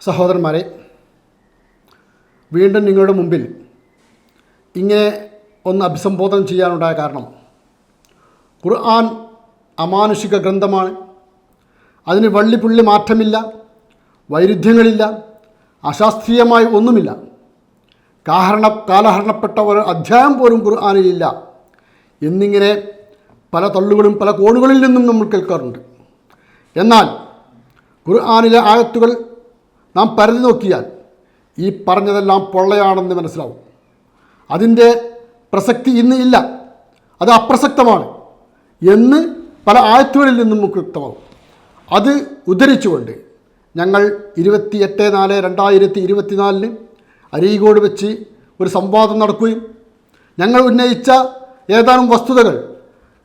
സഹോദരന്മാരെ വീണ്ടും നിങ്ങളുടെ മുമ്പിൽ ഇങ്ങനെ ഒന്ന് അഭിസംബോധന ചെയ്യാനുണ്ടായ കാരണം ഖുർആൻ അമാനുഷിക ഗ്രന്ഥമാണ്. അതിന് വള്ളിപ്പുള്ളി മാറ്റമില്ല വൈരുദ്ധ്യങ്ങളില്ല അശാസ്ത്രീയമായി ഒന്നുമില്ല. കാഹരണ കാലഹരണപ്പെട്ട ഒരു അധ്യായം പോലും ഖുർആാനിലില്ല എന്നിങ്ങനെ പല തള്ളുകളും പല കോണുകളിൽ നിന്നും നമ്മൾ കേൾക്കാറുണ്ട്. എന്നാൽ ഖുർആാനിലെ ആയത്തുകൾ നാം പരതി നോക്കിയാൽ ഈ പറഞ്ഞതെല്ലാം പൊള്ളയാണെന്ന് മനസ്സിലാവും. അതിന്റെ പ്രസക്തി ഇന്ന് ഇല്ല. അത് അപ്രസക്തമാണ് എന്ന് പല ആയത്തുകളിൽ നിന്നും നമുക്ക് വ്യക്തമാവും. അത് ഉദ്ധരിച്ചുകൊണ്ട് ഞങ്ങൾ ഇരുപത്തിയെട്ട് നാല് രണ്ടായിരത്തി ഇരുപത്തിനാലിന് അരീകോട് വെച്ച് ഒരു സംവാദം നടക്കുകയും ഞങ്ങൾ ഉന്നയിച്ച ഏതാനും വസ്തുതകൾ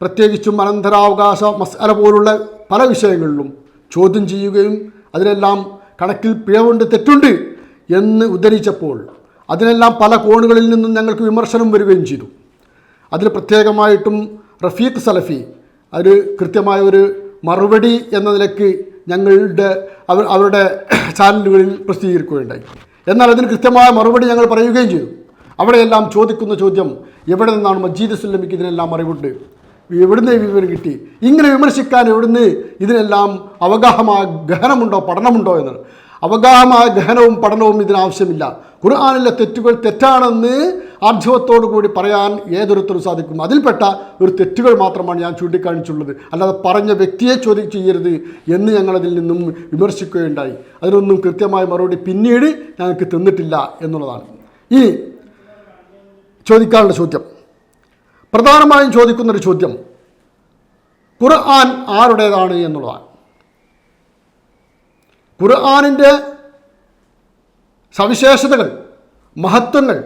പ്രത്യേകിച്ചും അനന്തരാവകാശ മസാല പോലുള്ള പല വിഷയങ്ങളിലും ചോദ്യം ചെയ്യുകയും അതിനെല്ലാം കണക്കിൽ പിഴവുണ്ട് തെറ്റുണ്ട് എന്ന് ഉദ്ധരിച്ചപ്പോൾ അതിനെല്ലാം പല കോണുകളിൽ നിന്നും ഞങ്ങൾക്ക് വിമർശനം വരികയും ചെയ്തു. അതിൽ പ്രത്യേകമായിട്ടും റഫീഖ് സലഫി ഒരു കൃത്യമായ ഒരു മറുപടി എന്ന നിലയ്ക്ക് ഞങ്ങളുടെ അവർ അവരുടെ ചാനലുകളിൽ പ്രസിദ്ധീകരിക്കുകയുണ്ടായി. എന്നാൽ അതിന് കൃത്യമായ മറുപടി ഞങ്ങൾ പറയുകയും ചെയ്തു. അവിടെയെല്ലാം ചോദിക്കുന്ന ചോദ്യം എവിടെ നിന്നാണ് മജീദ് സുല്ലമിക്ക് ഇതിനെല്ലാം അറിവുണ്ട്? എവിടുന്ന് വിവരം കിട്ടി? ഇങ്ങനെ വിമർശിക്കാൻ എവിടുന്ന് ഇതിനെല്ലാം അവഗാഹമായ ഗഹനമുണ്ടോ പഠനമുണ്ടോ എന്ന്. അവഗാഹമായ ഗഹനവും പഠനവും ഇതിനാവശ്യമില്ല ഖുർആാനിലെ തെറ്റുകൾ തെറ്റാണെന്ന് ആർജവത്തോടു കൂടി പറയാൻ ഏതൊരുത്തരും സാധിക്കും. അതിൽപ്പെട്ട ഒരു തെറ്റുകൾ മാത്രമാണ് ഞാൻ ചൂണ്ടിക്കാണിച്ചുള്ളത്. അല്ലാതെ പറഞ്ഞ വ്യക്തിയെ ചോദ്യം ചെയ്യരുത് എന്ന് ഞങ്ങളതിൽ നിന്നും വിമർശിക്കുകയുണ്ടായി. അതിനൊന്നും കൃത്യമായ മറുപടി പിന്നീട് ഞങ്ങൾക്ക് തന്നിട്ടില്ല എന്നുള്ളതാണ്. ഈ ചോദിക്കാനുള്ള ചോദ്യം. പ്രധാനമായും ചോദിക്കുന്നൊരു ചോദ്യം. ഖുർആൻ ആരുടേതാണ് എന്നുള്ളതാണ്. ഖുർആാനിന്റെ സവിശേഷതകൾ മഹത്വങ്ങൾ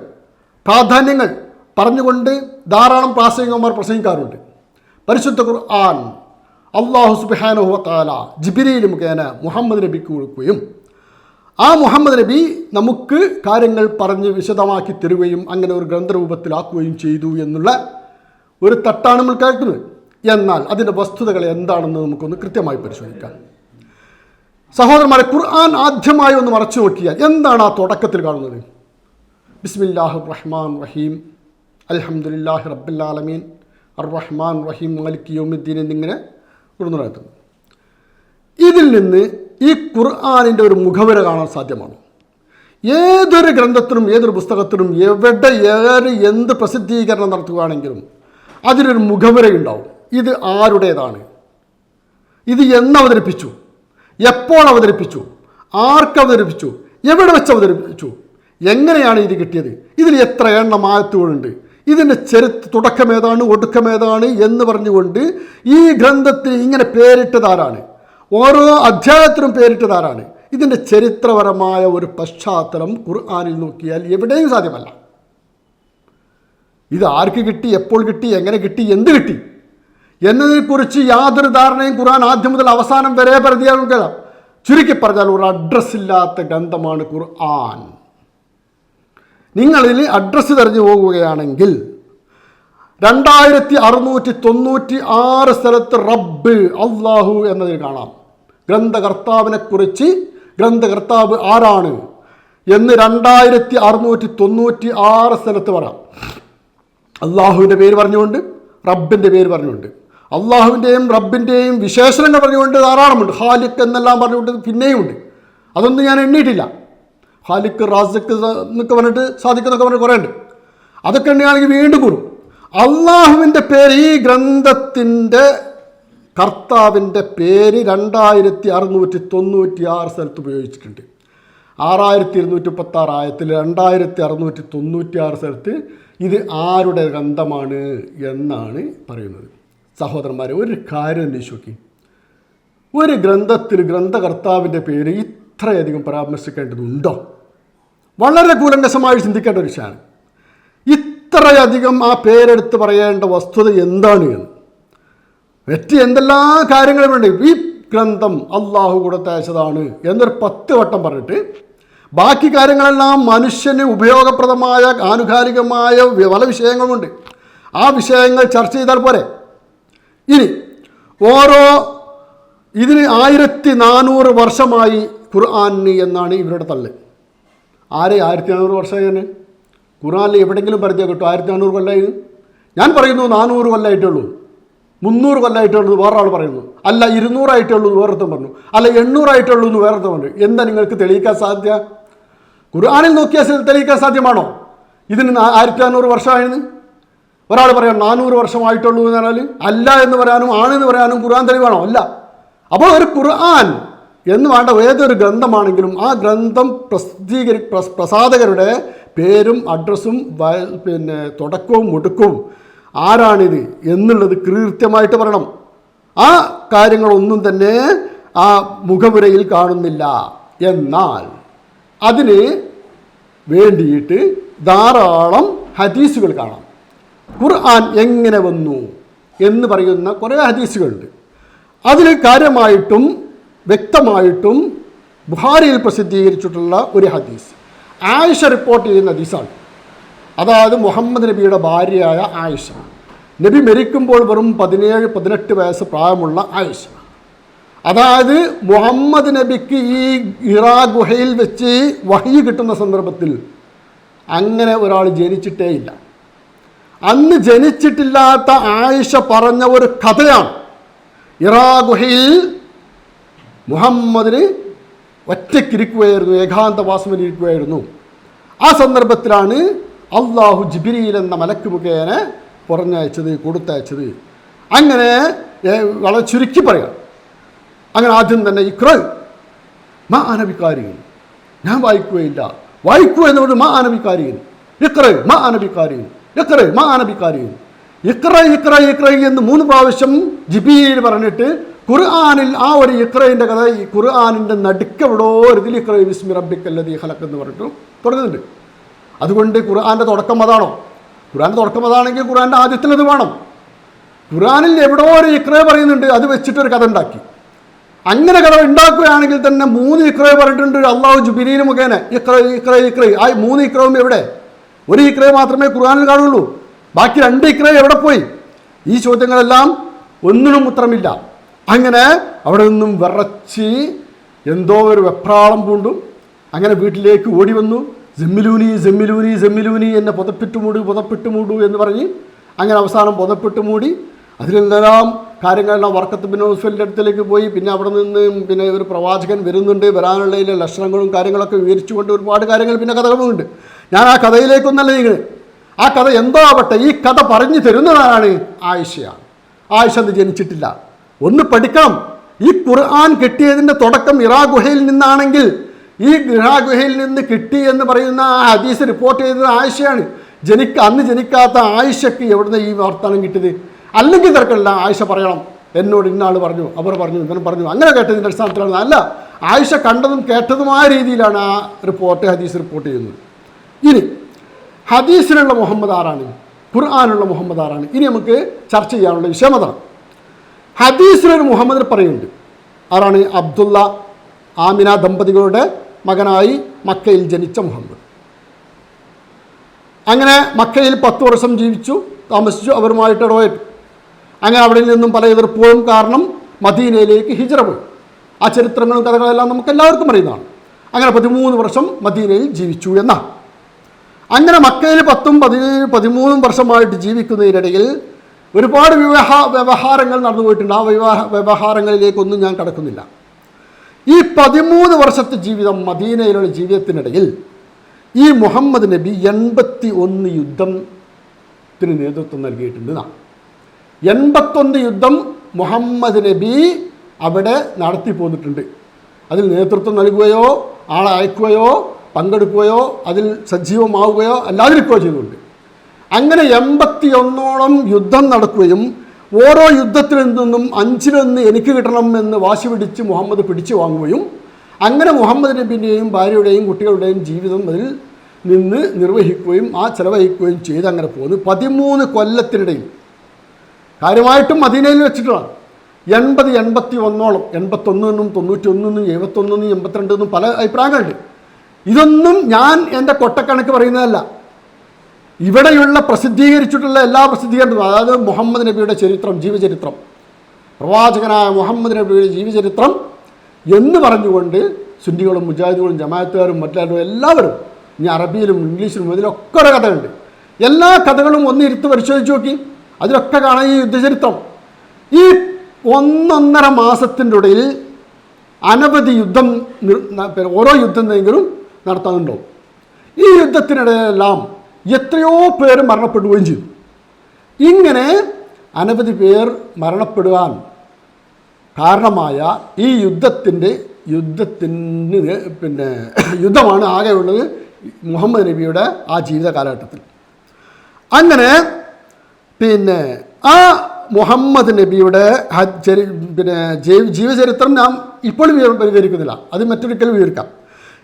പ്രാധാന്യങ്ങൾ പറഞ്ഞുകൊണ്ട് ധാരാളം പ്രാസംഗികന്മാർ പ്രസംഗിക്കാറുണ്ട്. പരിശുദ്ധ ഖുർആൻ അള്ളാഹു സുബാനുഹു താല ജിബിരിയിൽ മുഖേന മുഹമ്മദ് നബിക്ക് കൊടുക്കുകയും ആ മുഹമ്മദ് നബി നമുക്ക് കാര്യങ്ങൾ പറഞ്ഞ് വിശദമാക്കി തരുകയും അങ്ങനെ ഒരു ഗ്രന്ഥരൂപത്തിലാക്കുകയും ചെയ്തു എന്നുള്ള ഒരു തട്ടാണ് നമ്മൾ കേൾക്കുന്നത്. എന്നാൽ അതിന്റെ വസ്തുതകൾ എന്താണെന്ന് നമുക്കൊന്ന് കൃത്യമായി പരിശോധിക്കാം. സഹോദരന്മാരെ ഖുർആൻ ആദ്യമായി ഒന്ന് മറച്ചു നോക്കിയാൽ എന്താണ് ആ തുടക്കത്തിൽ കാണുന്നത്? ബിസ്മില്ലാഹ് റഹ്മാൻ റഹീം അൽഹംദുലില്ലാഹി റബ്ബുല്ലാലമീൻ അർ റഹ്മാൻ റഹീം മാലിക് യോമുദ്ദീൻ എന്നിങ്ങനെ ഉടന്നു ഇതിൽ നിന്ന് ഈ ഖുർആാനിന്റെ ഒരു മുഖവര കാണാൻ സാധ്യമാണ്. ഏതൊരു ഗ്രന്ഥത്തിനും ഏതൊരു പുസ്തകത്തിനും എവിടെ ഏറെ എന്ത് പ്രസിദ്ധീകരണം നടത്തുകയാണെങ്കിലും അതിനൊരു മുഖവരയുണ്ടാവും. ഇത് ആരുടേതാണ്? ഇത് എന്ന് അവതരിപ്പിച്ചു എപ്പോൾ അവതരിപ്പിച്ചു? ആർക്ക് അവതരിപ്പിച്ചു? എവിടെ വെച്ച് അവതരിപ്പിച്ചു? എങ്ങനെയാണ് ഇത് കിട്ടിയത്? ഇതിൽ എത്ര എണ്ണം ആയത്തുകളുണ്ട്? ഇതിന്റെ ചരിത്ര തുടക്കമേതാണ് ഒടുക്കമേതാണ് എന്ന് പറഞ്ഞുകൊണ്ട് ഈ ഗ്രന്ഥത്തിന് ഇങ്ങനെ പേരിട്ടതാരാണ് ഓരോ അധ്യായത്തിനും പേരിട്ടതാരാണ് ഇതിന്റെ ചരിത്രപരമായ ഒരു പശ്ചാത്തലം ഖുർആാനിൽ നോക്കിയാൽ എവിടെയും സാധ്യമല്ല. ഇത് ആർക്ക് കിട്ടി എപ്പോൾ കിട്ടി എങ്ങനെ കിട്ടി എന്ത് കിട്ടി? എന്നതിനെക്കുറിച്ച് യാതൊരു ധാരണയും ഖുർആൻ ആദ്യം മുതൽ അവസാനം വരെ പരിധിയാകുക ചുരുക്കി പറഞ്ഞാൽ ഒരു അഡ്രസ് ഇല്ലാത്ത ഗ്രന്ഥമാണ് ഖുർആൻ. നിങ്ങളിൽ അഡ്രസ്സ് തെരഞ്ഞു പോകുകയാണെങ്കിൽ രണ്ടായിരത്തി അറുന്നൂറ്റി തൊണ്ണൂറ്റി ആറ് സ്ഥലത്ത് റബ്ബ് അള്ളാഹു എന്നതിൽ കാണാം. ഗ്രന്ഥകർത്താവിനെക്കുറിച്ച് ഗ്രന്ഥകർത്താവ് ആരാണ് എന്ന് രണ്ടായിരത്തി അറുന്നൂറ്റി തൊണ്ണൂറ്റി ആറ് സ്ഥലത്ത് പറയാം. അള്ളാഹുവിന്റെ പേര് പറഞ്ഞുകൊണ്ട് റബ്ബിന്റെ പേര് പറഞ്ഞുകൊണ്ട്. അള്ളാഹുവിന്റെയും റബ്ബിന്റെയും വിശേഷണങ്ങൾ പറഞ്ഞുകൊണ്ട് ധാരാളമുണ്ട്. ഹാലിക്ക് എന്നെല്ലാം പറഞ്ഞുകൊണ്ട് പിന്നെയും ഉണ്ട് അതൊന്നും ഞാൻ എണ്ണിയിട്ടില്ല. ഹാലിക്ക് റാസിക്ക് എന്നൊക്കെ പറഞ്ഞിട്ട് സാധിക്കുന്നൊക്കെ പറഞ്ഞിട്ട് കുറേ ഉണ്ട് അതൊക്കെ എണ്ണിയാണെങ്കിൽ വീണ്ടും കൂടും. അള്ളാഹുവിന്റെ പേര് ഈ ഗ്രന്ഥത്തിന്റെ കർത്താവിന്റെ പേര് രണ്ടായിരത്തി അറുന്നൂറ്റി തൊണ്ണൂറ്റി ആറ് സ്ഥലത്ത് ഉപയോഗിച്ചിട്ടുണ്ട്. ആറായിരത്തി ഇരുന്നൂറ്റി മുപ്പത്താറ് ആയത്തിൽ രണ്ടായിരത്തി അറുന്നൂറ്റി തൊണ്ണൂറ്റി ആറ് സ്ഥലത്ത് ഇത് ആരുടെ ഗ്രന്ഥമാണ് എന്നാണ് പറയുന്നത്. സഹോദരന്മാരെ ഒരു കാര്യം അന്വേഷിക്കും ഒരു ഗ്രന്ഥത്തിൽ ഗ്രന്ഥകർത്താവിന്റെ പേര് ഇത്രയധികം പരാമർശിക്കേണ്ടതുണ്ടോ? വളരെ കൂലങ്കസമായി ചിന്തിക്കേണ്ട ഒരു വിഷയമാണ്. ഇത്രയധികം ആ പേരെടുത്ത് പറയേണ്ട വസ്തുത എന്താണ് എന്ന്. മറ്റ് എന്തെല്ലാം കാര്യങ്ങളുമുണ്ട് ഈ ഗ്രന്ഥം അള്ളാഹു കൊടുത്തയച്ചതാണ് എന്നൊരു പത്ത് വട്ടം പറഞ്ഞിട്ട് ബാക്കി കാര്യങ്ങളെല്ലാം മനുഷ്യന് ഉപയോഗപ്രദമായ ആനുകാലികമായ പല വിഷയങ്ങളുമുണ്ട്. ആ വിഷയങ്ങൾ ചർച്ച ചെയ്താൽ പോരെ? ഇനി ഓരോ ഇതിന് ആയിരത്തി നാനൂറ് വർഷമായി ഖുർആാനി എന്നാണ് ഇവരുടെ തള്ള് ആരെ ആയിരത്തി നാനൂറ് വർഷമായി തന്നെ? ഖുർആാനിൽ എവിടെയെങ്കിലും പരിചയം കിട്ടും. ആയിരത്തി നാനൂറ് കൊല്ലമായി ഞാൻ പറയുന്നു നാനൂറ് കൊല്ലമായിട്ടുള്ളൂ മുന്നൂറ് കൊല്ലമായിട്ടുള്ളൂ വേറൊരാൾ പറയുന്നു. അല്ല ഇരുന്നൂറായിട്ടേ ഉള്ളൂ എന്ന് വേറെ പറഞ്ഞു. അല്ല എണ്ണൂറായിട്ടേ ഉള്ളൂ എന്ന് വേറെ പറഞ്ഞു. എന്താ നിങ്ങൾക്ക് തെളിയിക്കാൻ സാധ്യ ഖുർആാനിൽ നോക്കിയാൽ തെളിയിക്കാൻ സാധ്യമാണോ? ഇതിന് ആയിരത്തി അഞ്ഞൂറ് വർഷമായിരുന്നു ഒരാൾ പറയാം നാനൂറ് വർഷമായിട്ടുള്ളൂ എന്ന് പറഞ്ഞാൽ അല്ല എന്ന് പറയാനും ആണെന്ന് പറയാനും ഖുർആൻ തെളിവാണോ? അല്ല. അപ്പോൾ ഒരു ഖുർആൻ എന്ന് വേണ്ട ഏതൊരു ഗ്രന്ഥമാണെങ്കിലും ആ ഗ്രന്ഥം പ്രസിദ്ധീകരി പ്രസ്- പ്രസാധകരുടെ പേരും അഡ്രസ്സും പിന്നെ തുടക്കവും ഒടുക്കവും ആരാണിത് എന്നുള്ളത് കൃത്യമായിട്ട് പറയണം. ആ കാര്യങ്ങളൊന്നും തന്നെ ആ മുഖപുരയിൽ കാണുന്നില്ല. എന്നാൽ അതിന് വേണ്ടിയിട്ട് ധാരാളം ഹദീസുകൾ കാണാം. ഖുർആൻ എങ്ങനെ വന്നു എന്ന് പറയുന്ന കുറേ ഹദീസുകളുണ്ട്. അതിൽ കാര്യമായിട്ടും വ്യക്തമായിട്ടും ബുഹാരിയിൽ പ്രസിദ്ധീകരിച്ചിട്ടുള്ള ഒരു ഹദീസ്. ആയിഷ റിപ്പോർട്ട് ചെയ്യുന്ന ഹദീസാണ്. അതായത് മുഹമ്മദ് നബിയുടെ ഭാര്യയായ ആയിഷ. നബി മരിക്കുമ്പോൾ വെറും പതിനേഴ് പതിനെട്ട് വയസ്സ് പ്രായമുള്ള ആയിഷ. അതായത് മുഹമ്മദ് നബിക്ക് ഈ ഇറാ ഗുഹയിൽ വെച്ച് വഹി കിട്ടുന്ന സന്ദർഭത്തിൽ അങ്ങനെ ഒരാൾ ജനിച്ചിട്ടേ ഇല്ല അന്ന് ജനിച്ചിട്ടില്ലാത്ത ആയിഷ പറഞ്ഞ ഒരു കഥയാണ്. ഇറാ ഗുഹയിൽ മുഹമ്മദിന് ഒറ്റയ്ക്കിരിക്കുകയായിരുന്നു ഏകാന്തവാസമിൽ ഇരിക്കുകയായിരുന്നു ആ സന്ദർഭത്തിലാണ് അള്ളാഹു ജിബിരിയിൽ എന്ന മലക്ക് മുഖേന പുറഞ്ഞയച്ചത് കൊടുത്തയച്ചത്. അങ്ങനെ വളരെ ചുരുക്കി പറയാം. അങ്ങനെ ആദ്യം തന്നെ ഇക്ര മാ അനബിക്കാരികൾ ഞാൻ വായിക്കുകയില്ല. വായിക്കുക എന്നുകൊണ്ട് മാ അനബിക്കാരികൾ ഇക്ര മാ അനബിക്കാരികൾ ഇക്ര മാ അനബിക്കാരികൾ ഇക്ര ഇക്ര ഇക്ര എന്ന് മൂന്ന് പ്രാവശ്യം ജിബിയിൽ പറഞ്ഞിട്ട് ഖുർആാനിൽ ആ ഒരു ഇക്രയിന്റെ കഥ ഈ ഖുർആാനിന്റെ നടുക്കെവിടോ ഇതിൽ ഇക്ര വിസ്മി റബ്ബിക്കല്ലതി ഹലക്ക് എന്ന് പറഞ്ഞിട്ട് തുടങ്ങുന്നുണ്ട്. അതുകൊണ്ട് ഖുർആാന്റെ തുടക്കം അതാണോ? ഖുർആാന്റെ തുടക്കം അതാണെങ്കിൽ ഖുർആാന്റെ ആദ്യത്തിലത് വേണം. ഖുർആാനിൽ എവിടോ ഒരു ഇക്ര പറയുന്നുണ്ട് അത് വെച്ചിട്ടൊരു കഥ ഉണ്ടാക്കി. അങ്ങനെ കടവ് ഉണ്ടാക്കുകയാണെങ്കിൽ തന്നെ മൂന്ന് ഇക്രോ പറഞ്ഞിട്ടുണ്ട് അള്ളാഹു ജുബിലീന് മുഖേന. ഇക്ര ഇക്ര ഇക്ര. ആ മൂന്ന് ഇക്രവും എവിടെ? ഒരു ഇക്രോ മാത്രമേ ഖുർആാനിൽ കാണുള്ളൂ. ബാക്കി രണ്ട് ഇക്രോ എവിടെ പോയി? ഈ ചോദ്യങ്ങളെല്ലാം ഒന്നിനും ഉത്തരമില്ല. അങ്ങനെ അവിടെ നിന്നും വിറച്ച് എന്തോ ഒരു വെപ്രാളം പൂണ്ടും. അങ്ങനെ വീട്ടിലേക്ക് ഓടി വന്നു. ജമ്മിലൂനി ജമ്മിലൂനി ജമ്മിലൂനി എന്നെ പുതപ്പിട്ട് മൂടു പുതപ്പിട്ട് മൂടു എന്ന് പറഞ്ഞ് അങ്ങനെ അവസാനം പുതപ്പിട്ട് മൂടി അതിലെല്ലാം കാര്യങ്ങളെല്ലാം വർക്കത്ത് ബിൻ ഔഫലിന്റെ അടുത്തേക്ക് പോയി. പിന്നെ അവിടെ നിന്ന് പിന്നെ ഒരു പ്രവാചകൻ വരുന്നുണ്ട്. വരാനുള്ളതിലെ ലക്ഷണങ്ങളും കാര്യങ്ങളൊക്കെ വിവരിച്ചുകൊണ്ട് ഒരുപാട് കാര്യങ്ങൾ പിന്നെ കഥകളുമുണ്ട്. ഞാൻ ആ കഥയിലേക്കൊന്നല്ല നിങ്ങൾ ആ കഥ എന്തോ ആവട്ടെ ഈ കഥ പറഞ്ഞു തരുന്നതാണ് ആയിഷയാണ് ആയിഷ അത് ജനിച്ചിട്ടില്ല. ഒന്ന് പഠിക്കണം. ഈ ഖുർആൻ കിട്ടിയതിന്റെ തുടക്കം ഇറാ ഗുഹയിൽ നിന്നാണെങ്കിൽ ഈ ഇറാ ഗുഹയിൽ നിന്ന് കിട്ടി എന്ന് പറയുന്ന ആ ഹദീസ് റിപ്പോർട്ട് ചെയ്തത് ആയിഷയാണ്. ജനിക്ക അന്ന് ജനിക്കാത്ത ആയിഷയ്ക്ക് എവിടുന്ന് ഈ വാർത്താനം കിട്ടിയത്? അല്ലെങ്കിൽ തിരക്കല്ല. ആയിഷ പറയണം. എന്നോട് ഇന്നാൾ പറഞ്ഞു. അവർ പറഞ്ഞു ഇവൻ പറഞ്ഞു. അങ്ങനെ കേട്ടതിന്റെ അടിസ്ഥാനത്തിലാണ്. അല്ല ആയിഷ കണ്ടതും കേട്ടതുമായ രീതിയിലാണ് ആ റിപ്പോർട്ട് ഹദീസ് റിപ്പോർട്ട് ചെയ്യുന്നത്. ഇനി ഹദീസിനുള്ള മുഹമ്മദ് ആറാണ് ഖുർആാനുള്ള മുഹമ്മദ് ആറാണ് ഇനി നമുക്ക് ചർച്ച ചെയ്യാനുള്ള വിഷയം അതാണ്. ഹദീസിലൊരു മുഹമ്മദിനെ പറയുന്നുണ്ട്. ആരാണ്? അബ്ദുള്ള ആമിന ദമ്പതികളുടെ മകനായി മക്കയിൽ ജനിച്ച മുഹമ്മദ്. അങ്ങനെ മക്കയിൽ പത്ത് വർഷം ജീവിച്ചു താമസിച്ചു അവരുമായിട്ട് ഇടപെട്ടു അങ്ങനെ അവിടെ നിന്നും പല എതിർപ്പുകളും കാരണം മദീനയിലേക്ക് ഹിജറ പോയി. ആ ചരിത്രങ്ങളും കഥകളെല്ലാം നമുക്ക് എല്ലാവർക്കും അറിയുന്നതാണ്. അങ്ങനെ പതിമൂന്ന് വർഷം മദീനയിൽ ജീവിച്ചു എന്നാണ്. അങ്ങനെ മക്കയിൽ പത്തും പതിനേഴ് പതിമൂന്നും വർഷമായിട്ട് ജീവിക്കുന്നതിനിടയിൽ ഒരുപാട് വിവാഹ വ്യവഹാരങ്ങൾ നടന്നു പോയിട്ടുണ്ട്. ആ വിവാഹ വ്യവഹാരങ്ങളിലേക്കൊന്നും ഞാൻ കടക്കുന്നില്ല. ഈ പതിമൂന്ന് വർഷത്തെ ജീവിതം മദീനയിലുള്ള ജീവിതത്തിനിടയിൽ ഈ മുഹമ്മദ് നബി എൺപത്തി ഒന്ന് യുദ്ധത്തിന് നേതൃത്വം നൽകിയിട്ടുണ്ട് എന്നാണ്. എൺപത്തൊന്ന് യുദ്ധം മുഹമ്മദ് നബി അവിടെ നടത്തി പോന്നിട്ടുണ്ട്. അതിൽ നേതൃത്വം നൽകുകയോ ആളെ അയക്കുകയോ പങ്കെടുക്കുകയോ അതിൽ സജീവമാവുകയോ അല്ലാതിരിക്കുകയോ ചെയ്യുന്നുണ്ട്. അങ്ങനെ എൺപത്തി ഒന്നോളം യുദ്ധം നടക്കുകയും ഓരോ യുദ്ധത്തിൽ നിന്നും അഞ്ചിലൊന്ന് എനിക്ക് കിട്ടണം എന്ന് വാശി പിടിച്ച് മുഹമ്മദ് പിടിച്ചു വാങ്ങുകയും അങ്ങനെ മുഹമ്മദ് നബിന്റെയും ഭാര്യയുടെയും കുട്ടികളുടെയും ജീവിതം അതിൽ നിന്ന് നിർവഹിക്കുകയും ആ ചെലവഴിക്കുകയും ചെയ്ത് അങ്ങനെ പോകുന്നു പതിമൂന്ന് കൊല്ലത്തിനിടയിൽ കാര്യമായിട്ടും മദീനയിൽ വെച്ചിട്ടാണ് എൺപത് എൺപത്തി ഒന്നോളം എൺപത്തൊന്നിനും തൊണ്ണൂറ്റി ഒന്നെന്നും എഴുപത്തൊന്നെന്നും എൺപത്തിരണ്ടെന്നും പല അഭിപ്രായങ്ങളുണ്ട്. ഇതൊന്നും ഞാൻ എന്റെ കൊട്ടക്കണക്ക് പറയുന്നതല്ല. ഇവിടെയുള്ള പ്രസിദ്ധീകരിച്ചിട്ടുള്ള എല്ലാ പ്രസിദ്ധീകരണവും അതായത് മുഹമ്മദ് നബിയുടെ ചരിത്രം ജീവചരിത്രം പ്രവാചകനായ മുഹമ്മദ് നബിയുടെ ജീവചരിത്രം എന്ന് പറഞ്ഞുകൊണ്ട് സുന്നികളും മുജാഹിദുകളും ജമാഅത്തുകാരും മറ്റുള്ളവരും എല്ലാവരും ഇനി അറബിയിലും ഇംഗ്ലീഷിലും ഇതിലൊക്കെ ഒരു കഥയുണ്ട് എല്ലാ കഥകളും ഒന്നിരുത്ത് പരിശോധിച്ച് നോക്കി. അതിലൊക്കെ കാണാം ഈ യുദ്ധചരിത്രം. ഈ ഒന്നൊന്നര മാസത്തിന്റെ ഇടയിൽ അനവധി യുദ്ധം ഓരോ യുദ്ധം എന്തെങ്കിലും നടത്താനുണ്ടോ? ഈ യുദ്ധത്തിനിടയിലെല്ലാം എത്രയോ പേര് മരണപ്പെടുകയും ചെയ്തു. ഇങ്ങനെ അനവധി പേർ മരണപ്പെടുവാൻ കാരണമായ ഈ യുദ്ധത്തിന്റെ യുദ്ധത്തിന് പിന്നെ യുദ്ധമാണ് ആകെയുള്ളത് മുഹമ്മദ് നബിയുടെ ആ ജീവിത കാലഘട്ടത്തിൽ അങ്ങനെ പിന്നെ ആ മുഹമ്മദ് നബിയുടെ പിന്നെ ജീവ- ജീവചരിത്രം നാം ഇപ്പോൾ പരിഹരിക്കുന്നില്ല അത് മറ്റൊരിക്കൽ വിവരിക്കാം.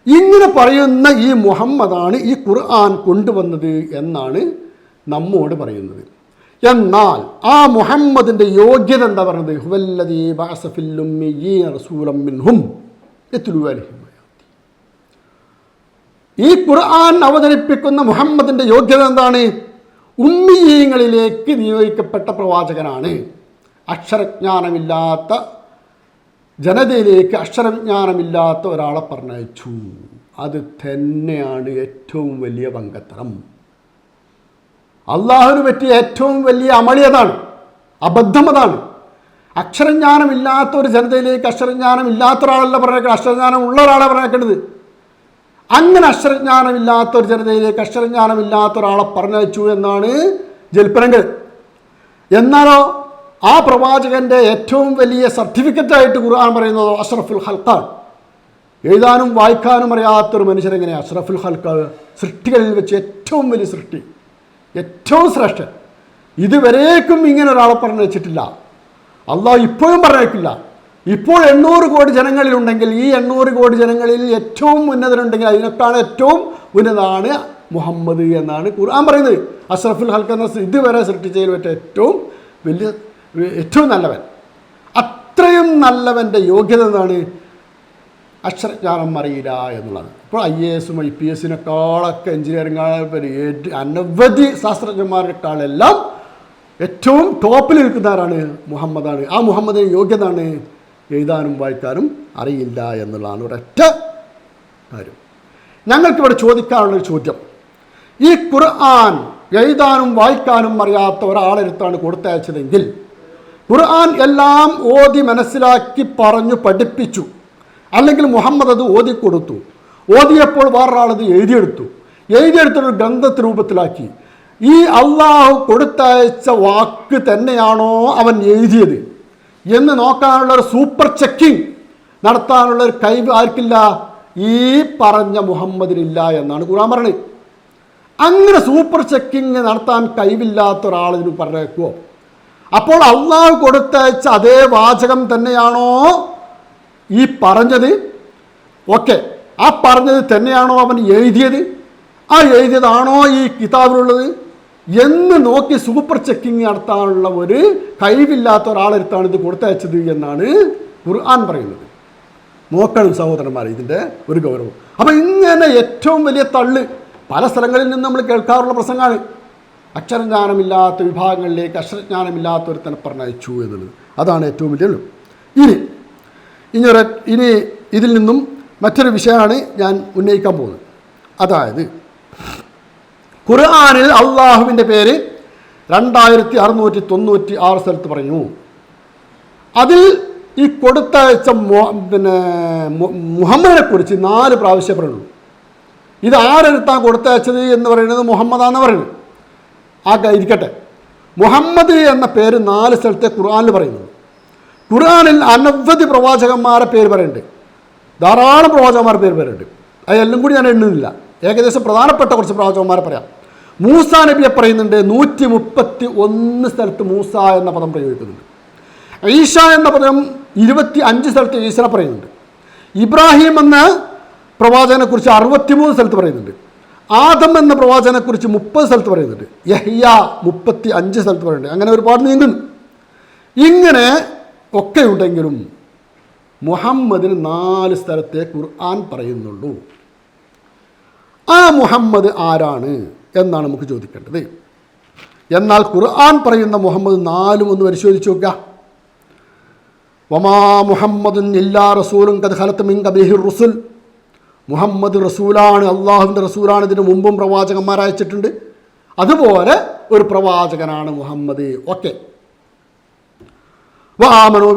ഇങ്ങനെ പറയുന്ന ഈ മുഹമ്മദാണ് ഈ ഖുർആൻ കൊണ്ടുവന്നത് എന്നാണ് നമ്മോട് പറയുന്നത്. എന്നാൽ ആ മുഹമ്മദിന്റെ യോഗ്യത എന്താ പറയുന്നത് അലൈഹിം ഈ ഖുർആൻ അവതരിപ്പിക്കുന്ന മുഹമ്മദിന്റെ യോഗ്യത എന്താണ്? ഉമ്മീയങ്ങളിലേക്ക് നിയോഗിക്കപ്പെട്ട പ്രവാചകനാണ്. അക്ഷരജ്ഞാനമില്ലാത്ത ജനതയിലേക്ക് അക്ഷരജ്ഞാനമില്ലാത്ത ഒരാളെ പറഞ്ഞയച്ചു. അത് തന്നെയാണ് ഏറ്റവും വലിയ പങ്കത്തരം. അള്ളാഹുവിന് പറ്റിയ ഏറ്റവും വലിയ അമളിയതാണ് അബദ്ധമതാണ് അക്ഷരജ്ഞാനമില്ലാത്ത ഒരു ജനതയിലേക്ക് അക്ഷരജ്ഞാനം ഇല്ലാത്ത ഒരാളല്ല പറഞ്ഞേക്കുന്നത് അക്ഷരജ്ഞാനം ഉള്ള ഒരാളെ പറഞ്ഞേക്കേണ്ടത് അങ്ങനെ അക്ഷരജ്ഞാനമില്ലാത്ത ഒരു ജനതയിലേക്ക് അക്ഷരജ്ഞാനമില്ലാത്ത ഒരാളെ പറഞ്ഞയച്ചു എന്നാണ് ജൽപ്പനങ്ങൾ എന്നാലോ ആ പ്രവാചകന്റെ ഏറ്റവും വലിയ സർട്ടിഫിക്കറ്റായിട്ട് ഖുർആൻ പറയുന്നത് അഷ്റഫുൽ ഹൽക്കാണ് എഴുതാനും വായിക്കാനും അറിയാത്തൊരു മനുഷ്യരെങ്ങനെ അഷ്റഫുൽ ഹൽക്കാവ് സൃഷ്ടികളിൽ വെച്ച് ഏറ്റവും വലിയ സൃഷ്ടി. ഏറ്റവും ശ്രേഷ്ഠൻ. ഇതുവരേക്കും ഇങ്ങനെ ഒരാളെ പറഞ്ഞു വെച്ചിട്ടില്ല അള്ളാഹ് ഇപ്പോഴും പറഞ്ഞേക്കില്ല ഇപ്പോൾ എണ്ണൂറ് കോടി ജനങ്ങളിലുണ്ടെങ്കിൽ ഈ എണ്ണൂറ് കോടി ജനങ്ങളിൽ ഏറ്റവും ഉന്നതനുണ്ടെങ്കിൽ അതിനൊക്കെയാണ് ഏറ്റവും ഉന്നതാണ് മുഹമ്മദ് എന്നാണ് ഖുർആൻ പറയുന്നത്. അഷ്റഫുൽ ഹൽക്ക് ഇതുവരെ സൃഷ്ടിച്ചതിൽ പറ്റ ഏറ്റവും വലിയ ഏറ്റവും നല്ലവൻ. അത്രയും നല്ലവന്റെ യോഗ്യത എന്താണ്? അക്ഷരജ്ഞാനം അറിയില്ല എന്നുള്ളത്. ഇപ്പോൾ ഐ എ എസും ഐ പി എസിനേക്കാളൊക്കെ എഞ്ചിനീയറിംഗ് അനവധി ശാസ്ത്രജ്ഞന്മാരെക്കാളെല്ലാം ഏറ്റവും ടോപ്പിൽ നിൽക്കുന്നവരാണ് മുഹമ്മദാണ്. ആ മുഹമ്മദിന് യോഗ്യതാണ് എഴുതാനും വായിക്കാനും അറിയില്ല എന്നുള്ളതാണ് ഒരൊറ്റ കാര്യം. ഞങ്ങൾക്കിവിടെ ചോദിക്കാനുള്ളൊരു ചോദ്യം. ഈ ഖുർആൻ എഴുതാനും വായിക്കാനും അറിയാത്ത ഒരാളെടുത്താണ് കൊടുത്തയച്ചതെങ്കിൽ ഖുർആൻ എല്ലാം ഓതി മനസ്സിലാക്കി പറഞ്ഞു പഠിപ്പിച്ചു. അല്ലെങ്കിൽ മുഹമ്മദ് അത് ഓതിക്കൊടുത്തു ഓതിയപ്പോൾ വേറൊരാളത് എഴുതിയെടുത്തു. എഴുതിയെടുത്തൊരു ഗ്രന്ഥ രൂപത്തിലാക്കി. ഈ അള്ളാഹു കൊടുത്തയച്ച വാക്ക് തന്നെയാണോ അവൻ എഴുതിയത്? എന്ന് നോക്കാനുള്ള ഒരു സൂപ്പർ ചെക്കിംഗ് നടത്താനുള്ള ഒരു കൈ ആർക്കില്ല? ഈ പറഞ്ഞ മുഹമ്മദിനില്ല എന്നാണ് ഖുർആൻ പറഞ്ഞത് അങ്ങനെ സൂപ്പർ ചെക്കിങ് നടത്താൻ കഴിവില്ലാത്ത ഒരാൾ ഇതിന് പറഞ്ഞേക്കുമോ അപ്പോൾ അള്ളാഹു കൊടുത്തയച്ച അതേ വാചകം തന്നെയാണോ ഈ പറഞ്ഞത്? ഓക്കെ ആ പറഞ്ഞത് തന്നെയാണോ അവൻ എഴുതിയത്? ആ എഴുതിയതാണോ ഈ കിതാബിലുള്ളത്? എന്ന് നോക്കി സൂപ്പർ ചെക്കിങ് നടത്താനുള്ള ഒരു കഴിവില്ലാത്ത ഒരാളെടുത്താണ് ഇത് കൊടുത്തയച്ചത് എന്നാണ് ഖുർആൻ പറയുന്നത്. നോക്കണം സഹോദരന്മാർ ഇതിന്റെ ഒരു ഗൗരവം. അപ്പോൾ ഇങ്ങനെ ഏറ്റവും വലിയ തള്ള് പല സ്ഥലങ്ങളിൽ നിന്ന് നമ്മൾ കേൾക്കാറുള്ള പ്രസംഗമാണ്. അക്ഷരജ്ഞാനമില്ലാത്ത വിഭാഗങ്ങളിലേക്ക് അക്ഷരജ്ഞാനമില്ലാത്ത ഒരു തന്നെ പറഞ്ഞയച്ചു എന്നുള്ളത്. അതാണ് ഏറ്റവും വലിയ ഇനി ഇനി ഇനി ഇതിൽ നിന്നും മറ്റൊരു വിഷയമാണ് ഞാൻ ഉന്നയിക്കാൻ പോകുന്നത്. അതായത് ഖുർആാനിൽ അള്ളാഹുവിന്റെ പേര് രണ്ടായിരത്തി അറുന്നൂറ്റി തൊണ്ണൂറ്റി ആറ് സ്ഥലത്ത് പറഞ്ഞു അതിൽ ഈ കൊടുത്തയച്ച പിന്നെ മുഹമ്മദിനെ കുറിച്ച് നാല് പ്രാവശ്യം പറയുന്നു. ഇത് ആരെടുത്താണ് കൊടുത്തയച്ചത് എന്ന് പറയുന്നത് മുഹമ്മദാന്ന് പറയുന്നത്. ആ ഇരിക്കട്ടെ. മുഹമ്മദ് എന്ന പേര് നാല് സ്ഥലത്തെ ഖുർആാനിൽ പറയുന്നു. ഖുർആാനിൽ അനവധി പ്രവാചകന്മാരെ പേര് പറയുന്നുണ്ട്. ധാരാളം പ്രവാചകന്മാരുടെ പേര് പറയുന്നുണ്ട്. അതെല്ലാം കൂടി ഞാൻ എണ്ണുന്നില്ല. ഏകദേശം പ്രധാനപ്പെട്ട കുറച്ച് പ്രവാചകന്മാരെ പറയാം. മൂസ നബിയെ പറയുന്നുണ്ട് നൂറ്റി മുപ്പത്തി ഒന്ന് സ്ഥലത്ത് മൂസ എന്ന പദം പ്രയോഗിക്കുന്നുണ്ട്. ഈശ എന്ന പദം ഇരുപത്തി അഞ്ച് സ്ഥലത്ത് ഈശനെ പറയുന്നുണ്ട്. ഇബ്രാഹിം എന്ന പ്രവാചകനെക്കുറിച്ച് അറുപത്തിമൂന്ന് സ്ഥലത്ത് പറയുന്നുണ്ട്. ആദം എന്ന പ്രവാചകനെക്കുറിച്ച് മുപ്പത് സ്ഥലത്ത് പറയുന്നുണ്ട്. യഹ്യ മുപ്പത്തി അഞ്ച് സ്ഥലത്ത് പറയുന്നുണ്ട്. അങ്ങനെ ഒരുപാട് നീങ്ങുന്നു. ഇങ്ങനെ ഒക്കെ ഉണ്ടെങ്കിലും മുഹമ്മദിന് നാല് സ്ഥലത്തെ ഖുർആൻ പറയുന്നുള്ളൂ. ആ മുഹമ്മദ് ആരാണ്? എന്നാണ് നമുക്ക് ചോദിക്കേണ്ടത്. എന്നാൽ ഖുർആൻ പറയുന്ന മുഹമ്മദ് നാലും ഒന്ന് പരിശോധിച്ച് നോക്കുക. വമാ മുഹമ്മദുൻ എല്ലാ റസൂലും കത് ഹലത്ത് മിൻ കബിഹിർ റുസുൽ. മുഹമ്മദ് റസൂലാണ് അള്ളാഹുവിന്റെ റസൂലാണ് ഇതിന് മുമ്പും പ്രവാചകന്മാർ അയച്ചിട്ടുണ്ട്. അതുപോലെ ഒരു പ്രവാചകനാണ് മുഹമ്മദ്. ഓക്കെ. വാമനോ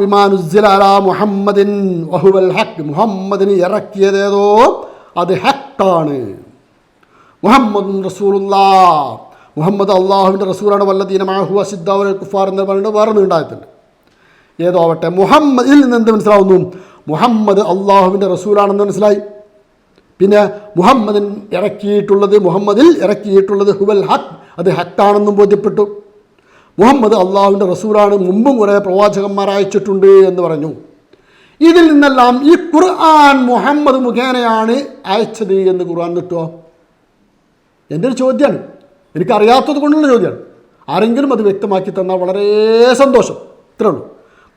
മുഹമ്മദിൻ വഹുവൽ മുഹമ്മദിന് ഇറക്കിയതേതോ? അത് ഹക്കാണ് മുഹമ്മദ് റസൂലുല്ലാ മുഹമ്മദ് അള്ളാഹുവിന്റെ റസൂലാണ് വല്ലദീന മാഹു അസിദ്ദാവൽ കുഫാർ എന്ന് പറഞ്ഞിട്ട് വേറെ ഉണ്ടായിട്ടുണ്ട് ഏതോ ആവട്ടെ മുഹമ്മദിൽ നിന്ന് എന്ത് മനസ്സിലാവുന്നു? മുഹമ്മദ് അള്ളാഹുവിന്റെ റസൂലാണെന്ന് മനസ്സിലായി. പിന്നെ മുഹമ്മദിൻ ഇറക്കിയിട്ടുള്ളത് മുഹമ്മദിൽ ഇറക്കിയിട്ടുള്ളത് ഹുവൽ ഹക്ക് അത് ഹക്കാണെന്നും ബോധ്യപ്പെട്ടു. മുഹമ്മദ് അള്ളാഹുവിന്റെ റസൂലാണ് മുമ്പും കുറേ പ്രവാചകന്മാർ അയച്ചിട്ടുണ്ട് എന്ന് പറഞ്ഞു. ഇതിൽ നിന്നെല്ലാം ഈ ഖുർആൻ മുഹമ്മദ് മുഖേനയാണ് അയച്ചത് എന്ന് ഖുർആൻ കിട്ടുമോ എന്റെ ഒരു ചോദ്യമാണ് എനിക്കറിയാത്തത് കൊണ്ടുള്ള ചോദ്യമാണ് ആരെങ്കിലും അത് വ്യക്തമാക്കി തന്നാൽ വളരെ സന്തോഷം. ഇത്രേ ഉള്ളൂ.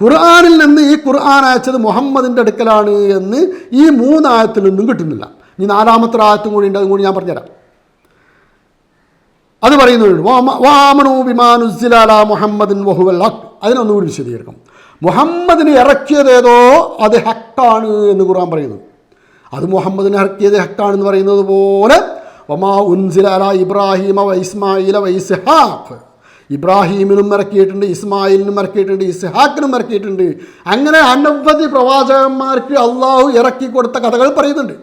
ഖുർആാനിൽ നിന്ന് ഈ ഖുർആൻ അയച്ചത് മുഹമ്മദിന്റെ അടുക്കലാണ് എന്ന് ഈ മൂന്നായത്തിൽ നിന്നും കിട്ടുന്നില്ല. ഇനി നാലാമത്തെ ആയത്തും കൂടി ഉണ്ട് അതും കൂടി ഞാൻ പറഞ്ഞുതരാം. അത് പറയുന്നുണ്ട് വാമനു വിമാനുസിലാല മുഹമ്മദിൻ വഹുവൽ ഹക്ക് അതിനൊന്നുകൂടി വിശദീകരിക്കണം. മുഹമ്മദിന് ഇറക്കിയതേതോ അത് ഹക്കാണ് എന്ന് ഖുർആൻ പറയുന്നു. അത് മുഹമ്മദിന് ഇറക്കിയത് ഹക്കാണെന്ന് പറയുന്നത് പോലെ ഒമാ ഉൻസിലാല ഇബ്രാഹിമ വ ഇസ്മായില വ ഇസ്ഹാഖ്. ഇബ്രാഹീമിനും ഇറക്കിയിട്ടുണ്ട് ഇസ്മായിലിനും ഇറക്കിയിട്ടുണ്ട് ഇസ്ഹാക്കിനും ഇറക്കിയിട്ടുണ്ട് അങ്ങനെ അനവധി പ്രവാചകന്മാർക്ക് അള്ളാഹു ഇറക്കി കൊടുത്ത കഥകൾ പറയുന്നുണ്ട്.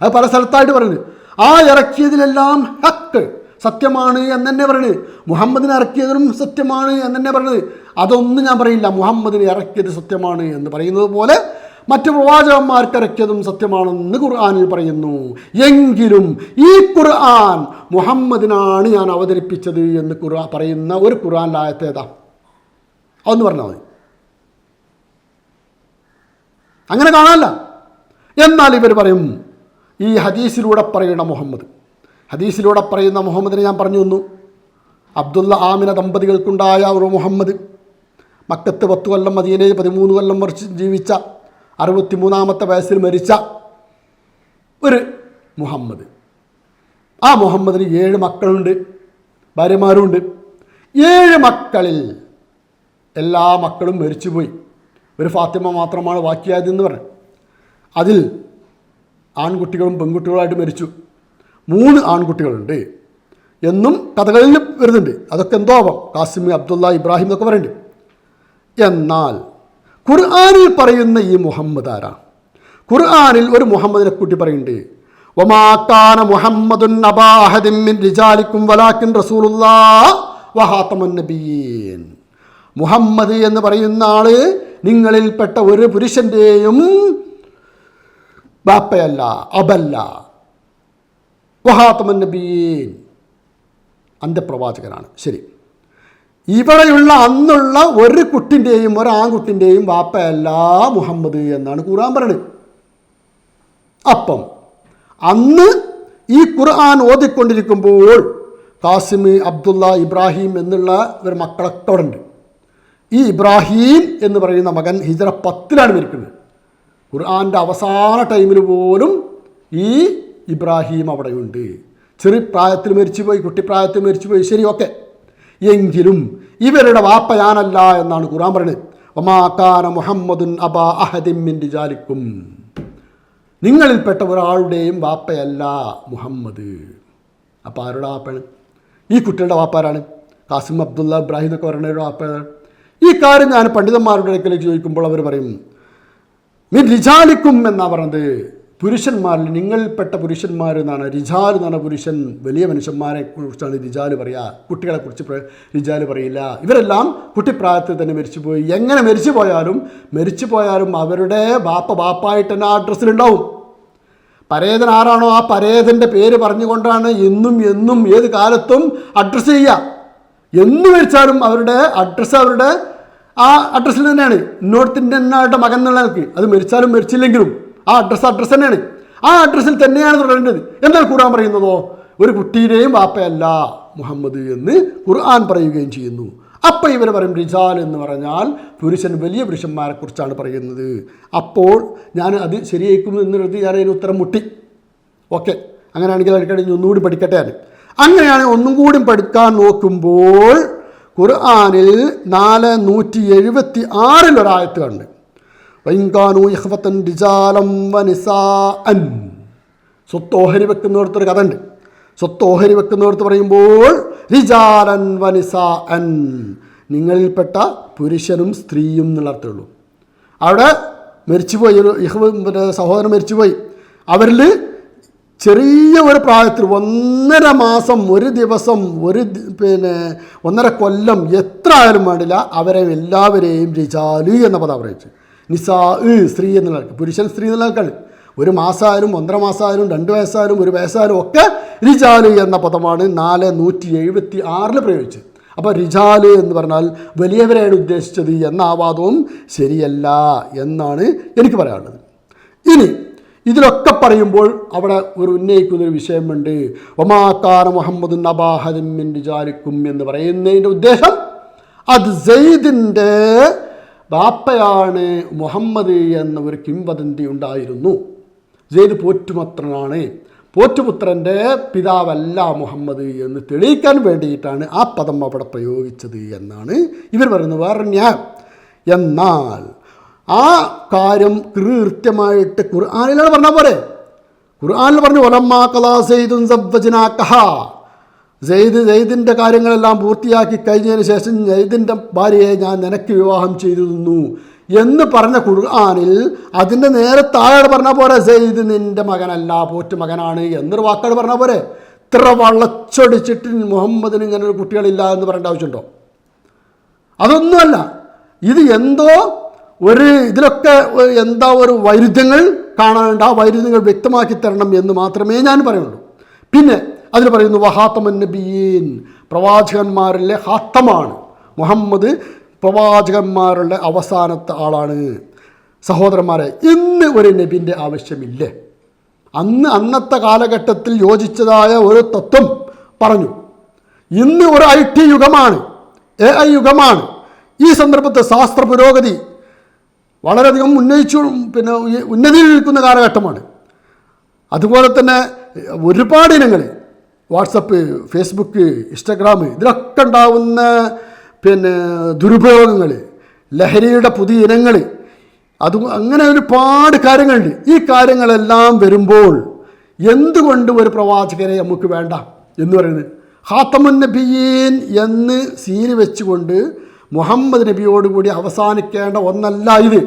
അത് പല സ്ഥലത്തായിട്ട് പറയുന്നത് ആ ഇറക്കിയതിലെല്ലാം ഹക്ക് സത്യമാണ് എന്ന് തന്നെ പറയുന്നത്. മുഹമ്മദിനെ ഇറക്കിയതിനും സത്യമാണ് എന്ന് തന്നെ പറയുന്നത്. അതൊന്നും ഞാൻ പറയില്ല. മുഹമ്മദിനെ ഇറക്കിയത് സത്യമാണ് എന്ന് പറയുന്നത് പോലെ മറ്റു പ്രവാചകന്മാർ ഇറക്കിയതും സത്യമാണെന്ന് ഖുർആാനിൽ പറയുന്നു. എങ്കിലും ഈ ഖുർആൻ മുഹമ്മദിനാണ് ഞാൻ അവതരിപ്പിച്ചത് എന്ന് ഖുർആൻ പറയുന്ന ഒരു ഖുർആൻ ആയത്തേതാ അതൊന്ന് പറഞ്ഞാൽ മതി. അങ്ങനെ കാണാനല്ല. എന്നാൽ ഇവർ പറയും ഈ ഹദീസിലൂടെ പറയുന്ന മുഹമ്മദ് ഹദീസിലൂടെ പറയുന്ന മുഹമ്മദിനെ ഞാൻ പറഞ്ഞു തന്നു. അബ്ദുള്ള ആമിന ദമ്പതികൾക്കുണ്ടായ ഒരു മുഹമ്മദ് മക്കത്ത് പത്ത് കൊല്ലം മദീനയിൽ പതിമൂന്ന് കൊല്ലം വർഷം ജീവിച്ച അറുപത്തിമൂന്നാമത്തെ വയസ്സിൽ മരിച്ച ഒരു മുഹമ്മദ്. ആ മുഹമ്മദിന് ഏഴ് മക്കളുണ്ട് ഭാര്യമാരുണ്ട്. ഏഴ് മക്കളിൽ എല്ലാ മക്കളും മരിച്ചുപോയി. ഒരു ഫാത്തിമ മാത്രമാണ് ബാക്കിയായതെന്ന് പറഞ്ഞു. അതിൽ ആൺകുട്ടികളും പെൺകുട്ടികളുമായിട്ട് മരിച്ചു. മൂന്ന് ആൺകുട്ടികളുണ്ട് എന്നും കഥകളിൽ വരുന്നുണ്ട്. അതൊക്കെ എന്തോ ആവാം. കാസിം അബ്ദുള്ള ഇബ്രാഹിം എന്നൊക്കെ പറയുന്നുണ്ട്. എന്നാൽ ഖുർആാനിൽ പറയുന്ന ഈ മുഹമ്മദ് ആരാ? ഖുർആാനിൽ ഒരു മുഹമ്മദിനെ കൂട്ടി പറയുന്നുണ്ട്. ഒമാക്കാന മുഹമ്മദുൻ റിജാലിക്കും വലാക്കിൻ മുഹമ്മദ് എന്ന് പറയുന്ന ആൾ നിങ്ങളിൽപ്പെട്ട ഒരു പുരുഷന്റെയും ബാപ്പയല്ല അബല്ല വഹാത്തമൻ നബീൻ. അന്ത്യപ്രവാചകനാണ്. ശരി. ഇവിടെയുള്ള അന്നുള്ള ഒരു കുട്ടിന്റെയും ഒരു ആൺകുട്ടിന്റെയും വാപ്പയല്ല മുഹമ്മദ് എന്നാണ് ഖുർആൻ പറയുന്നത് അപ്പം അന്ന് ഈ ഖുർആൻ ഓതിക്കൊണ്ടിരിക്കുമ്പോൾ കാസിമി അബ്ദുള്ള ഇബ്രാഹിം എന്നുള്ള ഒരു മക്കളൊക്കെ അവിടെ ഉണ്ട്. ഈ ഇബ്രാഹിം എന്ന് പറയുന്ന മകൻ ഹിജറ പത്തിലാണ് മരിക്കുന്നത്. ഖുർആന്റെ അവസാന ടൈമിൽ പോലും ഈ ഇബ്രാഹിം അവിടെയുണ്ട്. ചെറിയ പ്രായത്തിൽ മരിച്ചുപോയി കുട്ടിപ്രായത്തിൽ മരിച്ചുപോയി ശരി ഓക്കെ എങ്കിലും ഇവരുടെ വാപ്പ ഞാനല്ല എന്നാണ് ഖുറാൻ പറയുന്നത്. ഒമാക്കാന മുഹമ്മദുൻ അബാ അഹദിം ജാലിക്കും നിങ്ങളിൽപ്പെട്ട ഒരാളുടെയും വാപ്പയല്ല മുഹമ്മദ്. അപ്പോൾ ആരുടെ വാപ്പയാണ് ഈ കുട്ടികളുടെ വാപ്പാരാണ്? കാസിം അബ്ദുള്ള ഇബ്രാഹിം എന്നൊക്കെ പറയുന്ന വാപ്പയാണ് ഈ കാര്യം ഞാൻ പണ്ഡിതന്മാരുടെ ഇടയ്ക്കിലേക്ക് ചോദിക്കുമ്പോൾ അവർ പറയും മിൻ റിജാലിക്കും എന്നാണ് പറഞ്ഞത്. പുരുഷന്മാരിൽ നിങ്ങളിൽപ്പെട്ട പുരുഷന്മാർ എന്നാണ്. റിജാൽ എന്നാണ് പുരുഷൻ വലിയ മനുഷ്യന്മാരെ കുറിച്ചാണ് റിജാൽ പറയുക. കുട്ടികളെ കുറിച്ച് റിജാൽ പറയില്ല. ഇവരെല്ലാം കുട്ടിപ്രായത്തിൽ തന്നെ മരിച്ചുപോയി. എങ്ങനെ മരിച്ചു പോയാലും മരിച്ചു പോയാലും അവരുടെ ബാപ്പ ബാപ്പായിട്ട് തന്നെ ആ അഡ്രസ്സിലുണ്ടാവും പരേതൻ ആരാണോ ആ പരേതന്റെ പേര് പറഞ്ഞുകൊണ്ടാണ് എന്നും എന്നും ഏത് കാലത്തും അഡ്രസ്സ് ചെയ്യുക. എന്ന് മരിച്ചാലും അവരുടെ അഡ്രസ്സ് അവരുടെ ആ അഡ്രസ്സിൽ തന്നെയാണ്. ഇന്നോടത്തിന്റെ എന്നാളുടെ മകൻ എന്നുള്ള അത് മരിച്ചാലും മരിച്ചില്ലെങ്കിലും. ആ അഡ്രസ്സ് അഡ്രസ്സ് തന്നെയാണ്. ആ അഡ്രസ്സിൽ തന്നെയാണ് തുടരേണ്ടത്. എന്താണ് ഖുർആൻ പറയുന്നതോ? ഒരു കുട്ടിയുടെയും വാപ്പയല്ല മുഹമ്മദ് എന്ന് ഖുർആൻ പറയുകയും ചെയ്യുന്നു. അപ്പം ഇവർ പറയും റിജാൽ എന്ന് പറഞ്ഞാൽ പുരുഷൻ വലിയ പുരുഷന്മാരെ കുറിച്ചാണ് പറയുന്നത്. അപ്പോൾ ഞാൻ അത് ശരിയായിരിക്കും എന്നുള്ളത് ഞാൻ അതിന് ഉത്തരം മുട്ടി. ഓക്കെ. അങ്ങനെയാണെങ്കിൽ അതിനിടയിൽ ഒന്നുകൂടി പഠിക്കട്ടെ ഞാൻ. അങ്ങനെയാണ് ഒന്നും കൂടി പഠിക്കാൻ നോക്കുമ്പോൾ ഖുർആാനിൽ നാല് നൂറ്റി എഴുപത്തി ആറിൽ കണ്ട്. വൈങ്കാനു ഇഹ്വത്തൻ രിജാലം വനിസാഅൻ. സ്വത്ത് ഓഹരി വെക്കുന്നിടത്തൊരു കഥ ഉണ്ട് സ്വത്ത് ഓഹരി വെക്കുന്നിടത്ത് പറയുമ്പോൾ റിജാലൻ വനിസാ അൻ നിങ്ങളിൽപ്പെട്ട പുരുഷനും സ്ത്രീയും എന്നുള്ള അർത്ഥമുള്ളൂ അവിടെ മരിച്ചുപോയി. ഒരു ഇഹ് പിന്നെ സഹോദരൻ മരിച്ചുപോയി. അവരിൽ ചെറിയ ഒരു പ്രായത്തിൽ ഒന്നര മാസം ഒരു ദിവസം ഒരു പിന്നെ ഒന്നര കൊല്ലം എത്ര ആയാലും വേണ്ടില്ല. അവരെ എല്ലാവരെയും റിജാലു എന്ന പദം പറയിച്ചു നിസാ സ്ത്രീ എന്നുള്ള ആൾക്കാർ പുരുഷൻ സ്ത്രീ എന്നുള്ള ആൾക്കാണ് ഒരു മാസമായാലും ഒന്നര മാസമായാലും രണ്ട് വയസ്സായാലും ഒരു വയസ്സായാലും ഒക്കെ റിജാലു എന്ന പദമാണ് നാല് നൂറ്റി എഴുപത്തി ആറിൽ പ്രയോഗിച്ചത്. അപ്പോൾ റിജാൽ എന്ന് പറഞ്ഞാൽ വലിയവരെയാണ് ഉദ്ദേശിച്ചത് എന്ന ആ വാദവും ശരിയല്ല എന്നാണ് എനിക്ക് പറയാനുള്ളത്. ഇനി ഇതിലൊക്കെ പറയുമ്പോൾ അവിടെ ഒരു ഉന്നയിക്കുന്ന ഒരു വിഷയമുണ്ട്. ഒമാക്കാന മുഹമ്മദ് നബാഹദിൻ റിജാലിക്കും എന്ന് പറയുന്നതിന്റെ ഉദ്ദേശം അത് സെയ്ദിന്റെ ബാപ്പയാണ് മുഹമ്മദ് എന്ന ഒരു കിംവദന്തി ഉണ്ടായിരുന്നു. സെയ്ദ് പോറ്റുമത്രനാണ് പോറ്റുപുത്രന്റെ പിതാവല്ല മുഹമ്മദ് എന്ന് തെളിയിക്കാൻ വേണ്ടിയിട്ടാണ് ആ പദം അവിടെ പ്രയോഗിച്ചത് എന്നാണ് ഇവർ പറയുന്നത് പറഞ്ഞ എന്നാൽ ആ കാര്യം കൃത്യമായിട്ട് ഖുർആാനിലാണ് പറഞ്ഞാൽ പോരെ. ഖുർആാനിൽ പറഞ്ഞു ഒലമ്മാ കലാ സെയ്ദുൻ സബ്വജനാക്കഹ സെയ്ദ് സെയ്ദിന്റെ കാര്യങ്ങളെല്ലാം പൂർത്തിയാക്കി കഴിഞ്ഞതിന് ശേഷം സെയ്ദിന്റെ ഭാര്യയെ ഞാൻ നിനക്ക് വിവാഹം ചെയ്തു തന്നു എന്ന് പറഞ്ഞ ഖുർആാനിൽ അതിന്റെ നേരെ താഴെ പറഞ്ഞ പോരെ സെയ്ദ് നിന്റെ മകനല്ല പോറ്റു മകനാണ് എന്നൊരു വാക്കാട് പറഞ്ഞ പോരെ ഇത്ര വളച്ചൊടിച്ചിട്ട് മുഹമ്മദിന് ഇങ്ങനെ ഒരു കുട്ടികളില്ല എന്ന് പറയേണ്ട ആവശ്യമുണ്ടോ? അതൊന്നുമല്ല. ഇത് എന്തോ ഒരു ഇതിലൊക്കെ എന്താ ഒരു വൈരുദ്ധ്യങ്ങൾ കാണാനുണ്ട്. ആ വൈരുദ്ധ്യങ്ങൾ വ്യക്തമാക്കി തരണം എന്ന് മാത്രമേ ഞാൻ പറയുള്ളൂ. പിന്നെ അതിൽ പറയുന്നു വഹാത്തമൻ നബിയീൻ. പ്രവാചകന്മാരിലെ ഹാത്തമാണ്. മുഹമ്മദ് പ്രവാചകന്മാരുടെ അവസാനത്തെ ആളാണ്. സഹോദരന്മാരെ ഇന്ന് ഒരു നബിന്റെ ആവശ്യമില്ലേ. അന്ന് അന്നത്തെ കാലഘട്ടത്തിൽ യോജിച്ചതായ ഒരു തത്വം പറഞ്ഞു. ഇന്ന് ഒരു ഐ ടി യുഗമാണ് എ ഐ യുഗമാണ്. ഈ സന്ദർഭത്തെ ശാസ്ത്ര പുരോഗതി വളരെയധികം ഉന്നയിച്ചു പിന്നെ ഉന്നതിയിൽ നിൽക്കുന്ന കാലഘട്ടമാണ്. അതുപോലെ തന്നെ ഒരുപാട് ഇനങ്ങൾ വാട്സപ്പ് ഫേസ്ബുക്ക് ഇൻസ്റ്റഗ്രാം ഇതിലൊക്കെ ഉണ്ടാവുന്ന പിന്നെ ദുരുപയോഗങ്ങൾ ലഹരിയുടെ പുതിയ ഇനങ്ങൾ അത് അങ്ങനെ ഒരുപാട് കാര്യങ്ങളുണ്ട്. ഈ കാര്യങ്ങളെല്ലാം വരുമ്പോൾ എന്തുകൊണ്ട് ഒരു പ്രവാചകരെ നമുക്ക് വേണ്ട എന്ന് പറയുന്നത്? ഹാത്തമുൻ നബിയീൻ എന്ന് സീന് വെച്ചുകൊണ്ട് മുഹമ്മദ് നബിയോടുകൂടി അവസാനിക്കേണ്ട ഒന്നല്ല ഇത്.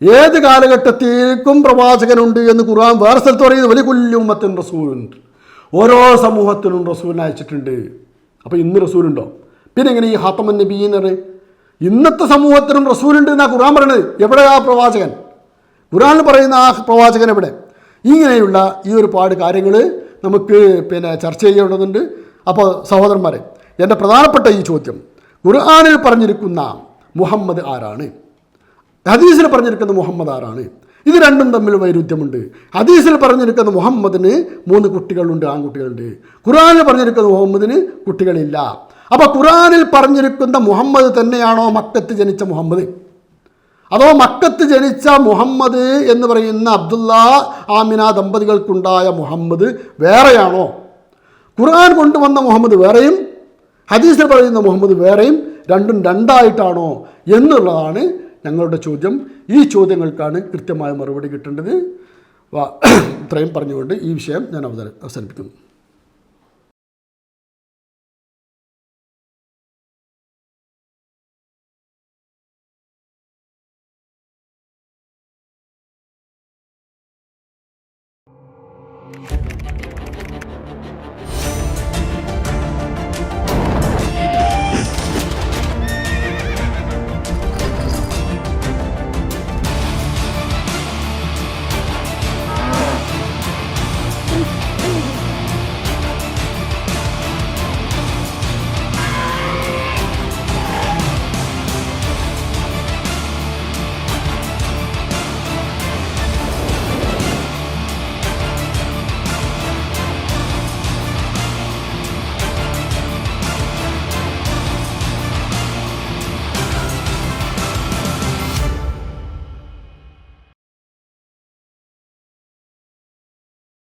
ഏത് കാലഘട്ടത്തേക്കും പ്രവാചകനുണ്ട് എന്ന് ഖുർആൻ വേറെ സ്ഥലത്ത് പറയുന്നത് വലിയ കുല്യുമ്മത്തിൻ റസൂലുണ്ട് ഓരോ സമൂഹത്തിലും റസൂലിനെ അയച്ചിട്ടുണ്ട്. അപ്പോൾ ഇന്ന് റസൂലുണ്ടോ? പിന്നെ എങ്ങനെ ഈ ഹാത്തമൻ നബി എന്ന് പറയും? ഇന്നത്തെ സമൂഹത്തിനും റസൂലുണ്ട് എന്നാ ഖുർആൻ പറയണത്. എവിടെ ആ പ്രവാചകൻ? ഖുർആനിൽ പറയുന്ന ആ പ്രവാചകൻ എവിടെ? ഇങ്ങനെയുള്ള ഈ ഒരുപാട് കാര്യങ്ങൾ നമുക്ക് പിന്നെ ചർച്ച ചെയ്യേണ്ടതുണ്ട്. അപ്പോൾ സഹോദരന്മാരെ എന്റെ പ്രധാനപ്പെട്ട ഈ ചോദ്യം ഖുർആാനിൽ പറഞ്ഞിരിക്കുന്ന മുഹമ്മദ് ആരാണ്? ഹദീസിൽ പറഞ്ഞിരിക്കുന്ന മുഹമ്മദ് ആരാണ്? ഇത് രണ്ടും തമ്മിൽ വൈരുദ്ധ്യമുണ്ട്. ഹദീസിൽ പറഞ്ഞിരിക്കുന്ന മുഹമ്മദിന് മൂന്ന് കുട്ടികളുണ്ട് ആൺകുട്ടികളുണ്ട്. ഖുറാനിൽ പറഞ്ഞിരിക്കുന്ന മുഹമ്മദിന് കുട്ടികളില്ല. അപ്പോൾ ഖുറാനിൽ പറഞ്ഞിരിക്കുന്ന മുഹമ്മദ് തന്നെയാണോ മക്കത്ത് ജനിച്ച മുഹമ്മദ്? അതോ മക്കത്ത് ജനിച്ച മുഹമ്മദ് എന്ന് പറയുന്ന അബ്ദുള്ള ആമിന ദമ്പതികൾക്കുണ്ടായ മുഹമ്മദ് വേറെയാണോ? ഖുർആൻ കൊണ്ടുവന്ന മുഹമ്മദ് വേറെയും ഹദീസിൽ പറയുന്ന മുഹമ്മദ് വേറെയും രണ്ടും രണ്ടായിട്ടാണോ എന്നുള്ളതാണ് ഞങ്ങളുടെ ചോദ്യം ഈ ചോദ്യങ്ങൾക്കാണ് കൃത്യമായ മറുപടി കിട്ടേണ്ടത്. വാ- ഇത്രയും പറഞ്ഞുകൊണ്ട് ഈ വിഷയം ഞാൻ അവതര അവസാനിപ്പിക്കുന്നു.